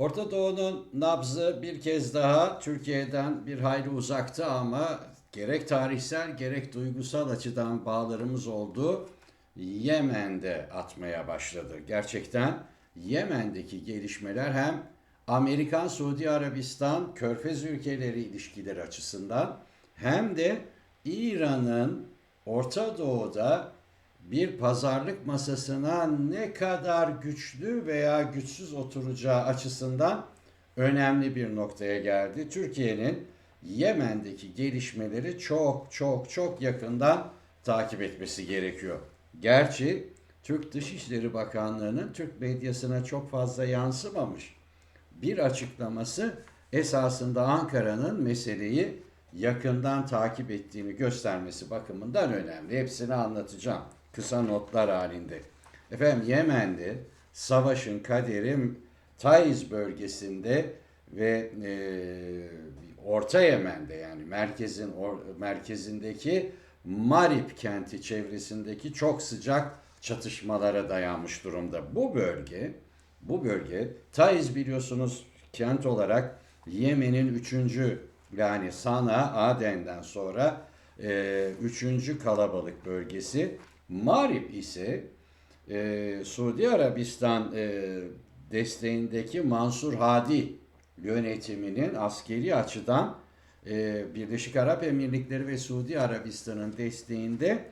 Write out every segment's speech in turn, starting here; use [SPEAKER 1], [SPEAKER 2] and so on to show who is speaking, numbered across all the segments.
[SPEAKER 1] Orta Doğu'nun nabzı bir kez daha Türkiye'den bir hayli uzakta ama gerek tarihsel gerek duygusal açıdan bağlarımız olduğu Yemen'de atmaya başladı. Gerçekten Yemen'deki gelişmeler hem Amerikan, Suudi Arabistan, Körfez ülkeleri ilişkileri açısından hem de İran'ın Orta Doğu'da bir pazarlık masasına ne kadar güçlü veya güçsüz oturacağı açısından önemli bir noktaya geldi. Türkiye'nin Yemen'deki gelişmeleri çok çok çok yakından takip etmesi gerekiyor. Gerçi Türk Dışişleri Bakanlığı'nın Türk medyasına çok fazla yansımamış bir açıklaması esasında Ankara'nın meseleyi yakından takip ettiğini göstermesi bakımından önemli. Hepsini anlatacağım kısa notlar halinde. Efendim Yemen'de savaşın kaderi Taiz bölgesinde ve e, Orta Yemen'de yani merkezin or, merkezindeki Marib kenti çevresindeki çok sıcak çatışmalara dayanmış durumda. Bu bölge bu bölge Taiz biliyorsunuz kent olarak Yemen'in üçüncü yani Sana, Aden'den sonra e, üçüncü kalabalık bölgesi. Marib ise e, Suudi Arabistan e, desteğindeki Mansur Hadi yönetiminin askeri açıdan e, Birleşik Arap Emirlikleri ve Suudi Arabistan'ın desteğinde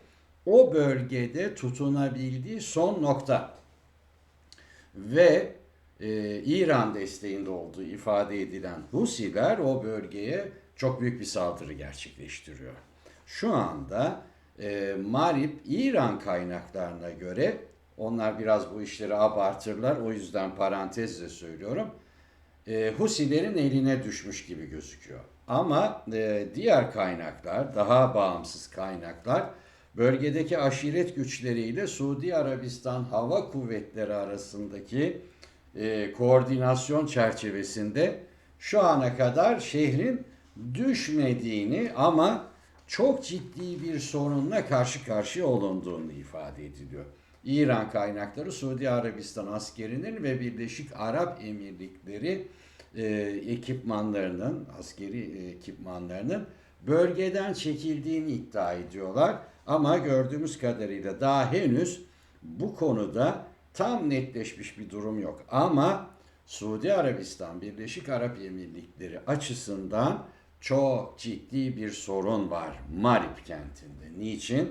[SPEAKER 1] o bölgede tutunabildiği son nokta ve e, İran desteğinde olduğu ifade edilen Husiler o bölgeye çok büyük bir saldırı gerçekleştiriyor. Şu anda e, Marib İran kaynaklarına göre onlar biraz bu işleri abartırlar o yüzden parantezle söylüyorum. E, Husilerin eline düşmüş gibi gözüküyor. Ama e, diğer kaynaklar daha bağımsız kaynaklar bölgedeki aşiret güçleriyle Suudi Arabistan Hava Kuvvetleri arasındaki e, koordinasyon çerçevesinde şu ana kadar şehrin düşmediğini ama çok ciddi bir sorunla karşı karşıya olunduğunu ifade ediliyor. İran kaynakları Suudi Arabistan askerinin ve Birleşik Arap Emirlikleri e, ekipmanlarının, askeri ekipmanlarının bölgeden çekildiğini iddia ediyorlar. Ama gördüğümüz kadarıyla daha henüz bu konuda tam netleşmiş bir durum yok. Ama Suudi Arabistan, Birleşik Arap Emirlikleri açısından çok ciddi bir sorun var Marib kentinde. Niçin?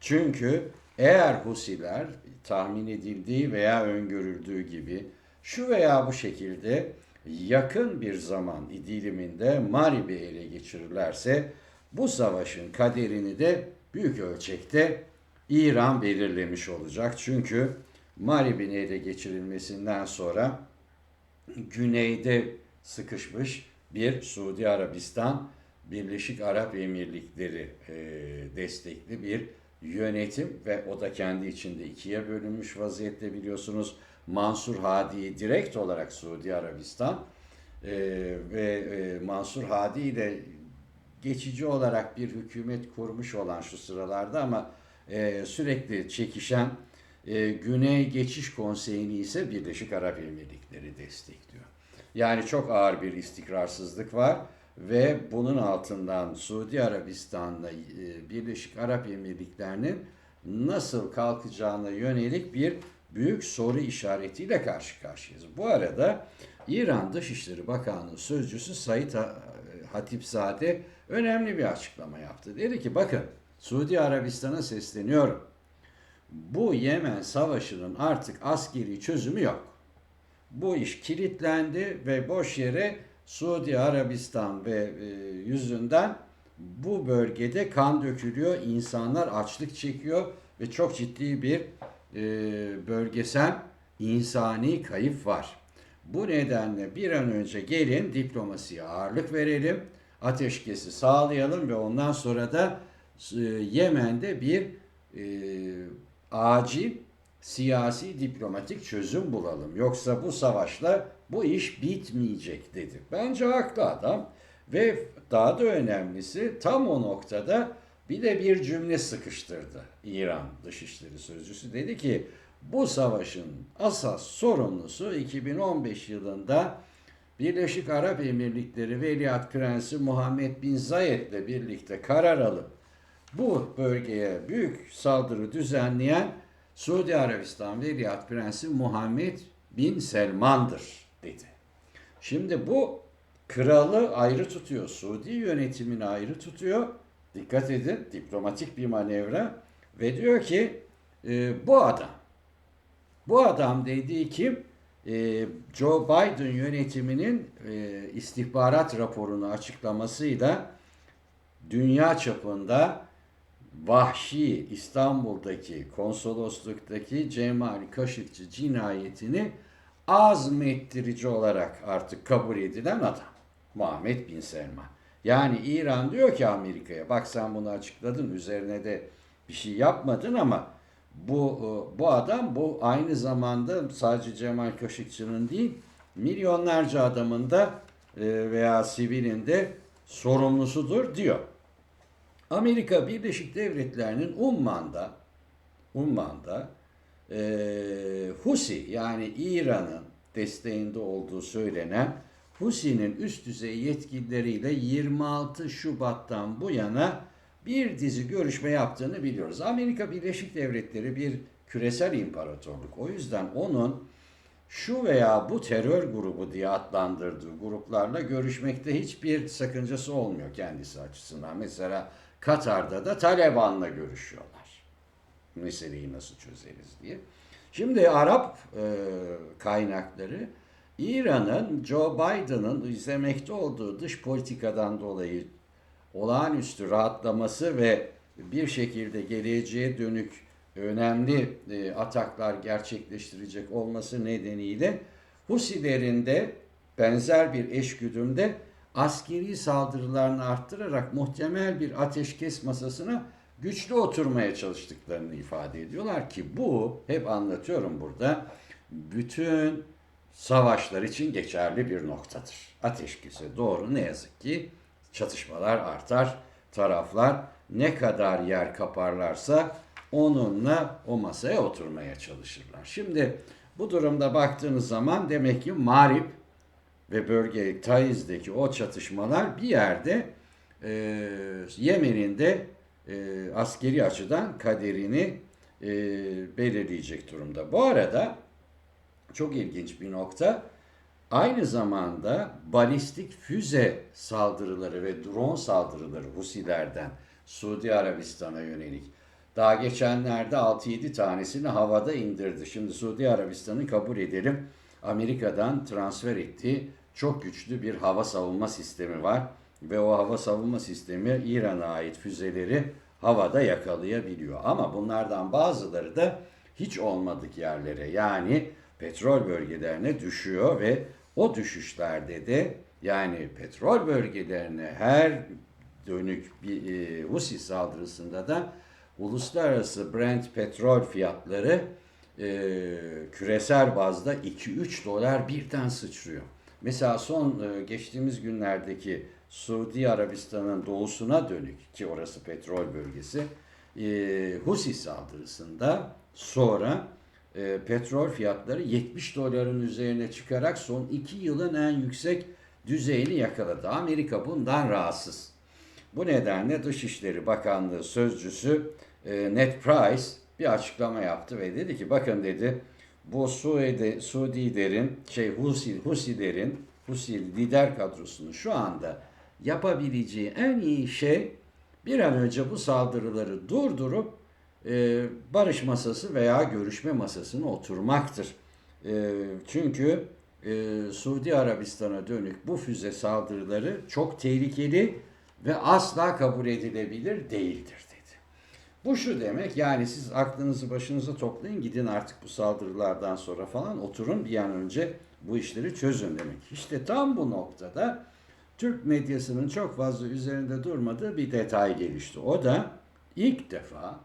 [SPEAKER 1] Çünkü eğer Husiler tahmin edildiği veya öngörüldüğü gibi şu veya bu şekilde yakın bir zaman diliminde Marib'i ele geçirirlerse bu savaşın kaderini de büyük ölçekte İran belirlemiş olacak. Çünkü Marib'in ele geçirilmesinden sonra güneyde sıkışmış bir Suudi Arabistan Birleşik Arap Emirlikleri e, destekli bir yönetim ve o da kendi içinde ikiye bölünmüş vaziyette biliyorsunuz. Mansur Hadi'yi direkt olarak Suudi Arabistan e, ve e, Mansur Hadi ile geçici olarak bir hükümet kurmuş olan şu sıralarda ama e, sürekli çekişen e, Güney Geçiş Konseyi'ni ise Birleşik Arap Emirlikleri destekliyor. Yani çok ağır bir istikrarsızlık var ve bunun altından Suudi Arabistan'la e, Birleşik Arap Emirlikleri'nin nasıl kalkacağına yönelik bir büyük soru işaretiyle karşı karşıyayız. Bu arada İran Dışişleri Bakanlığı Sözcüsü Said Hatipzade önemli bir açıklama yaptı. Dedi ki bakın Suudi Arabistan'a sesleniyorum. Bu Yemen Savaşı'nın artık askeri çözümü yok. Bu iş kilitlendi ve boş yere Suudi Arabistan ve e, yüzünden bu bölgede kan dökülüyor, insanlar açlık çekiyor ve çok ciddi bir e, bölgesel insani kayıp var. Bu nedenle bir an önce gelin diplomasiye ağırlık verelim, ateşkesi sağlayalım ve ondan sonra da e, Yemen'de bir e, acil siyasi diplomatik çözüm bulalım. Yoksa bu savaşla bu iş bitmeyecek dedi. Bence haklı adam ve daha da önemlisi tam o noktada bir de bir cümle sıkıştırdı İran Dışişleri Sözcüsü. Dedi ki bu savaşın asas sorumlusu 2015 yılında Birleşik Arap Emirlikleri Veliaht Prensi Muhammed Bin Zayed ile birlikte karar alıp bu bölgeye büyük saldırı düzenleyen Suudi Arabistan Veliaht Prensi Muhammed Bin Selman'dır dedi. Şimdi bu kralı ayrı tutuyor, Suudi yönetimini ayrı tutuyor. Dikkat edin, diplomatik bir manevra ve diyor ki e, bu adam, bu adam dediği kim? E, Joe Biden yönetiminin e, istihbarat raporunu açıklamasıyla dünya çapında vahşi İstanbul'daki konsolosluktaki Cemal Kaşıkçı cinayetini azmettirici olarak artık kabul edilen adam. Muhammed Bin Selman. Yani İran diyor ki Amerika'ya bak sen bunu açıkladın üzerine de bir şey yapmadın ama bu e, bu adam bu aynı zamanda sadece Cemal Kaşıkçı'nın değil milyonlarca adamın da e, veya sivilin de sorumlusudur diyor. Amerika Birleşik Devletleri'nin Umman'da Umman'da e, Husi yani İran'ın desteğinde olduğu söylenen Husi'nin üst düzey yetkilileriyle 26 Şubat'tan bu yana bir dizi görüşme yaptığını biliyoruz. Amerika Birleşik Devletleri bir küresel imparatorluk. O yüzden onun şu veya bu terör grubu diye adlandırdığı gruplarla görüşmekte hiçbir sakıncası olmuyor kendisi açısından. Mesela Katar'da da Taliban'la görüşüyorlar. Meseleyi nasıl çözeriz diye. Şimdi Arap e, kaynakları İran'ın Joe Biden'ın izlemekte olduğu dış politikadan dolayı olağanüstü rahatlaması ve bir şekilde geleceğe dönük önemli e, ataklar gerçekleştirecek olması nedeniyle Husilerin de benzer bir eşgüdümde askeri saldırılarını arttırarak muhtemel bir ateşkes masasına güçlü oturmaya çalıştıklarını ifade ediyorlar ki bu hep anlatıyorum burada bütün savaşlar için geçerli bir noktadır. Ateşkese doğru ne yazık ki çatışmalar artar. Taraflar ne kadar yer kaparlarsa onunla o masaya oturmaya çalışırlar. Şimdi bu durumda baktığınız zaman demek ki Marib ve bölge Taiz'deki o çatışmalar bir yerde e, Yemen'in de e, askeri açıdan kaderini e, belirleyecek durumda. Bu arada çok ilginç bir nokta. Aynı zamanda balistik füze saldırıları ve drone saldırıları Husilerden Suudi Arabistan'a yönelik. Daha geçenlerde 6-7 tanesini havada indirdi. Şimdi Suudi Arabistan'ı kabul edelim. Amerika'dan transfer ettiği çok güçlü bir hava savunma sistemi var. Ve o hava savunma sistemi İran'a ait füzeleri havada yakalayabiliyor. Ama bunlardan bazıları da hiç olmadık yerlere yani petrol bölgelerine düşüyor ve o düşüşlerde de yani petrol bölgelerine her dönük bir e, Husi saldırısında da uluslararası Brent petrol fiyatları e, küresel bazda 2-3 dolar birden sıçrıyor. Mesela son e, geçtiğimiz günlerdeki Suudi Arabistan'ın doğusuna dönük ki orası petrol bölgesi e, Husi saldırısında sonra e, petrol fiyatları 70 doların üzerine çıkarak son 2 yılın en yüksek düzeyini yakaladı. Amerika bundan rahatsız. Bu nedenle Dışişleri Bakanlığı sözcüsü Ned Price bir açıklama yaptı ve dedi ki bakın dedi bu Suudi, Suudilerin şey Husi, Husilerin Husi lider kadrosunun şu anda yapabileceği en iyi şey bir an önce bu saldırıları durdurup e, barış masası veya görüşme masasına oturmaktır. E, çünkü e, Suudi Arabistan'a dönük bu füze saldırıları çok tehlikeli ve asla kabul edilebilir değildir. Bu şu demek yani siz aklınızı başınıza toplayın gidin artık bu saldırılardan sonra falan oturun bir an önce bu işleri çözün demek. İşte tam bu noktada Türk medyasının çok fazla üzerinde durmadığı bir detay gelişti. O da ilk defa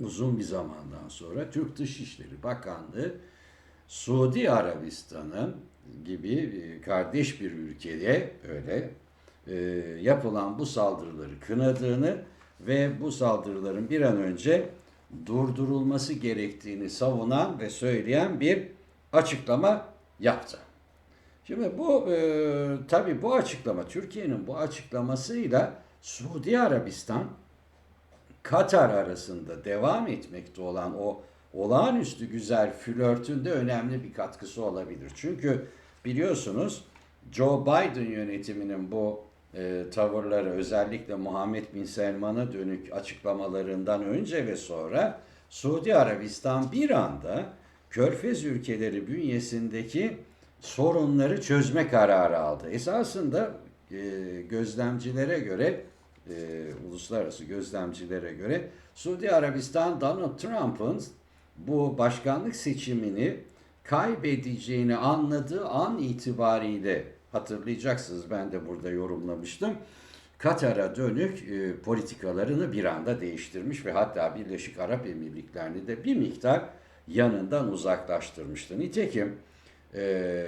[SPEAKER 1] uzun bir zamandan sonra Türk Dışişleri Bakanlığı Suudi Arabistan'ın gibi e, kardeş bir ülkeye öyle e, yapılan bu saldırıları kınadığını ve bu saldırıların bir an önce durdurulması gerektiğini savunan ve söyleyen bir açıklama yaptı. Şimdi bu e, tabii bu açıklama Türkiye'nin bu açıklamasıyla Suudi Arabistan Katar arasında devam etmekte olan o olağanüstü güzel flörtünde önemli bir katkısı olabilir. Çünkü biliyorsunuz Joe Biden yönetiminin bu e, tavırları özellikle Muhammed Bin Selman'a dönük açıklamalarından önce ve sonra Suudi Arabistan bir anda Körfez ülkeleri bünyesindeki sorunları çözme kararı aldı. Esasında e, gözlemcilere göre e, uluslararası gözlemcilere göre Suudi Arabistan Donald Trump'ın bu başkanlık seçimini kaybedeceğini anladığı an itibariyle hatırlayacaksınız ben de burada yorumlamıştım. Katar'a dönük e, politikalarını bir anda değiştirmiş ve hatta Birleşik Arap Emirlikleri'ni de bir miktar yanından uzaklaştırmıştı. Nitekim e,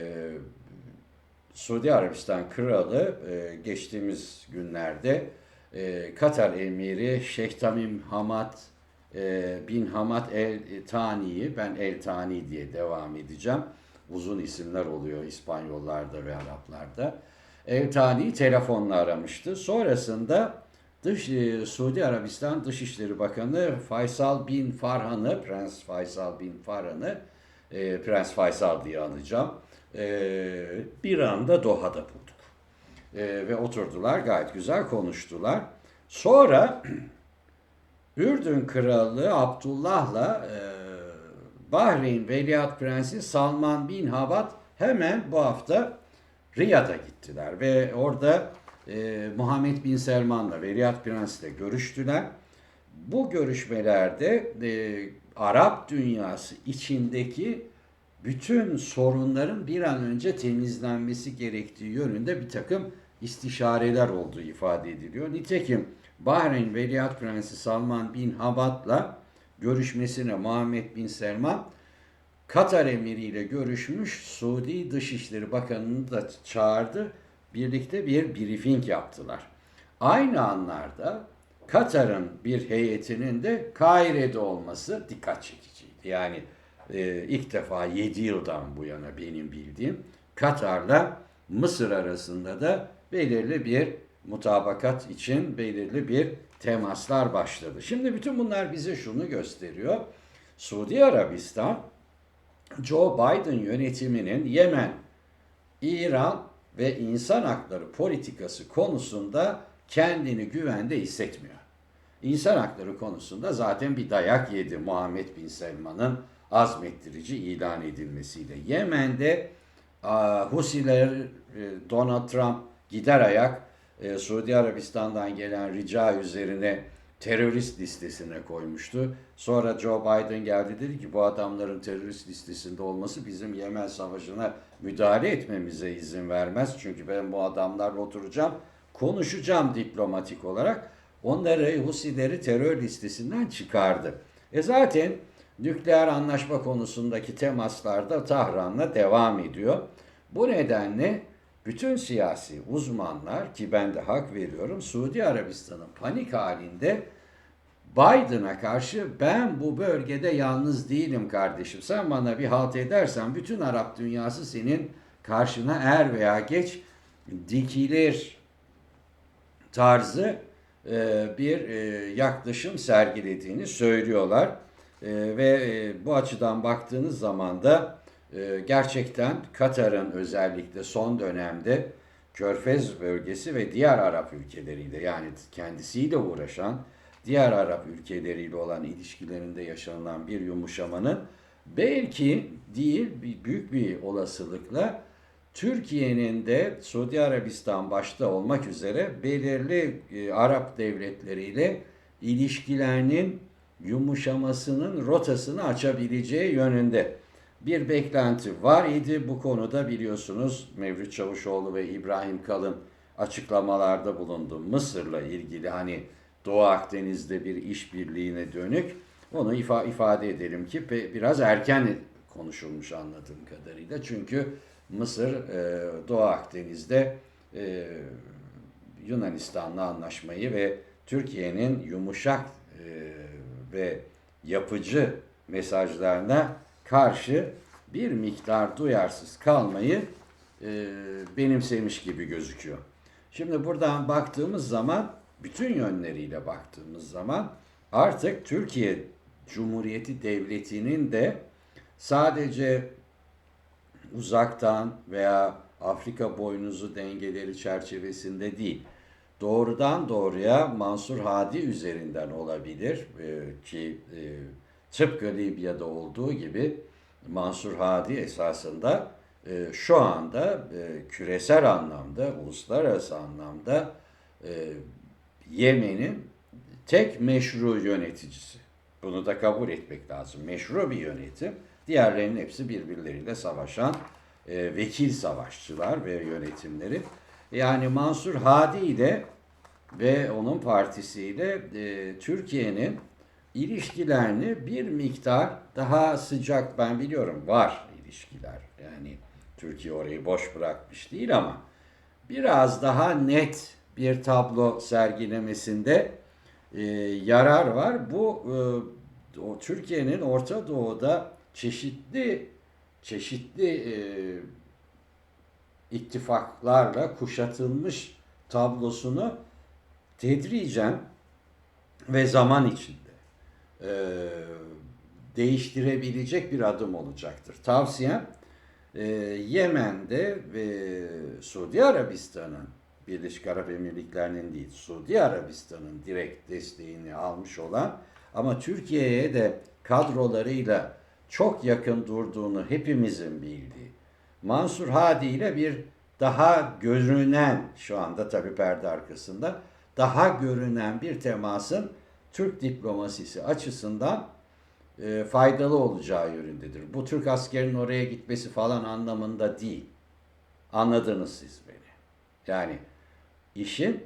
[SPEAKER 1] Suudi Arabistan Kralı e, geçtiğimiz günlerde e, Katar Emiri Şeyh Tamim Hamad e, bin Hamad El Tani'yi ben El Tani diye devam edeceğim. Uzun isimler oluyor İspanyollarda ve Araplarda. El Tani'yi telefonla aramıştı. Sonrasında Dış, e, Suudi Arabistan Dışişleri Bakanı Faysal bin Farhan'ı, Prens Faysal bin Farhan'ı, e, Prens Faysal diye anacağım, e, bir anda Doha'da bulduk. E, ve oturdular, gayet güzel konuştular. Sonra Ürdün Kralı Abdullah'la e, Bahreyn Veliaht Prensi Salman bin Habat hemen bu hafta Riyad'a gittiler ve orada e, Muhammed bin Selman'la Veliaht Prens'le görüştüler. Bu görüşmelerde e, Arap dünyası içindeki bütün sorunların bir an önce temizlenmesi gerektiği yönünde bir takım istişareler olduğu ifade ediliyor. Nitekim Bahreyn Veliaht Prensi Salman bin Habat'la görüşmesine Muhammed bin Selman Katar emiriyle görüşmüş Suudi Dışişleri Bakanı'nı da çağırdı. Birlikte bir briefing yaptılar. Aynı anlarda Katar'ın bir heyetinin de Kahire'de olması dikkat çekiciydi. Yani e, ilk defa 7 yıldan bu yana benim bildiğim Katar'la Mısır arasında da belirli bir mutabakat için belirli bir temaslar başladı. Şimdi bütün bunlar bize şunu gösteriyor. Suudi Arabistan Joe Biden yönetiminin Yemen, İran ve insan hakları politikası konusunda kendini güvende hissetmiyor. İnsan hakları konusunda zaten bir dayak yedi Muhammed Bin Selman'ın azmettirici ilan edilmesiyle. Yemen'de Husiler, e, Donald Trump gider ayak e, Suudi Arabistan'dan gelen rica üzerine terörist listesine koymuştu. Sonra Joe Biden geldi dedi ki bu adamların terörist listesinde olması bizim Yemen Savaşı'na müdahale etmemize izin vermez. Çünkü ben bu adamlarla oturacağım, konuşacağım diplomatik olarak. Onları Husileri terör listesinden çıkardı. E zaten nükleer anlaşma konusundaki temaslar da Tahran'la devam ediyor. Bu nedenle bütün siyasi uzmanlar ki ben de hak veriyorum Suudi Arabistan'ın panik halinde Biden'a karşı ben bu bölgede yalnız değilim kardeşim. Sen bana bir halt edersen bütün Arap dünyası senin karşına er veya geç dikilir tarzı e, bir e, yaklaşım sergilediğini söylüyorlar. E, ve bu açıdan baktığınız zaman da gerçekten Katar'ın özellikle son dönemde Körfez bölgesi ve diğer Arap ülkeleriyle yani kendisiyle uğraşan diğer Arap ülkeleriyle olan ilişkilerinde yaşanılan bir yumuşamanın belki değil büyük bir olasılıkla Türkiye'nin de Suudi Arabistan başta olmak üzere belirli e, Arap devletleriyle ilişkilerinin yumuşamasının rotasını açabileceği yönünde bir beklenti var idi. Bu konuda biliyorsunuz Mevlüt Çavuşoğlu ve İbrahim Kalın açıklamalarda bulundu. Mısır'la ilgili hani Doğu Akdeniz'de bir işbirliğine dönük onu ifa ifade edelim ki biraz erken konuşulmuş anladığım kadarıyla. Çünkü Mısır e, Doğu Akdeniz'de e, Yunanistan'la anlaşmayı ve Türkiye'nin yumuşak e, ve yapıcı mesajlarına karşı bir miktar duyarsız kalmayı e, benimsemiş gibi gözüküyor. Şimdi buradan baktığımız zaman bütün yönleriyle baktığımız zaman artık Türkiye Cumhuriyeti Devleti'nin de sadece uzaktan veya Afrika boynuzu dengeleri çerçevesinde değil, doğrudan doğruya Mansur Hadi üzerinden olabilir Ee, ki e, tıpkı Libya'da olduğu gibi Mansur Hadi esasında e, şu anda e, küresel anlamda, uluslararası anlamda e, Yemen'in tek meşru yöneticisi. Bunu da kabul etmek lazım. Meşru bir yönetim. Diğerlerinin hepsi birbirleriyle savaşan e, vekil savaşçılar ve yönetimleri. Yani Mansur Hadi ile ve onun partisiyle e, Türkiye'nin ilişkilerini bir miktar daha sıcak ben biliyorum var ilişkiler. Yani Türkiye orayı boş bırakmış değil ama biraz daha net bir tablo sergilemesinde e, yarar var. Bu e, o Türkiye'nin Orta Doğu'da çeşitli çeşitli e, ittifaklarla kuşatılmış tablosunu tedricen ve zaman içinde e, değiştirebilecek bir adım olacaktır. Tavsiyem e, Yemen'de ve Suudi Arabistan'ın Birleşik Arap Emirlikleri'nin değil, Suudi Arabistan'ın direkt desteğini almış olan ama Türkiye'ye de kadrolarıyla çok yakın durduğunu hepimizin bildiği Mansur Hadi ile bir daha görünen şu anda tabii perde arkasında daha görünen bir temasın Türk diplomasisi açısından e, faydalı olacağı yönündedir. Bu Türk askerinin oraya gitmesi falan anlamında değil. Anladınız siz beni. Yani işin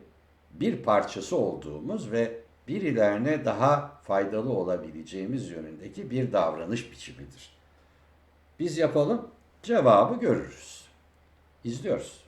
[SPEAKER 1] bir parçası olduğumuz ve birilerine daha faydalı olabileceğimiz yönündeki bir davranış biçimidir. Biz yapalım, cevabı görürüz. İzliyoruz.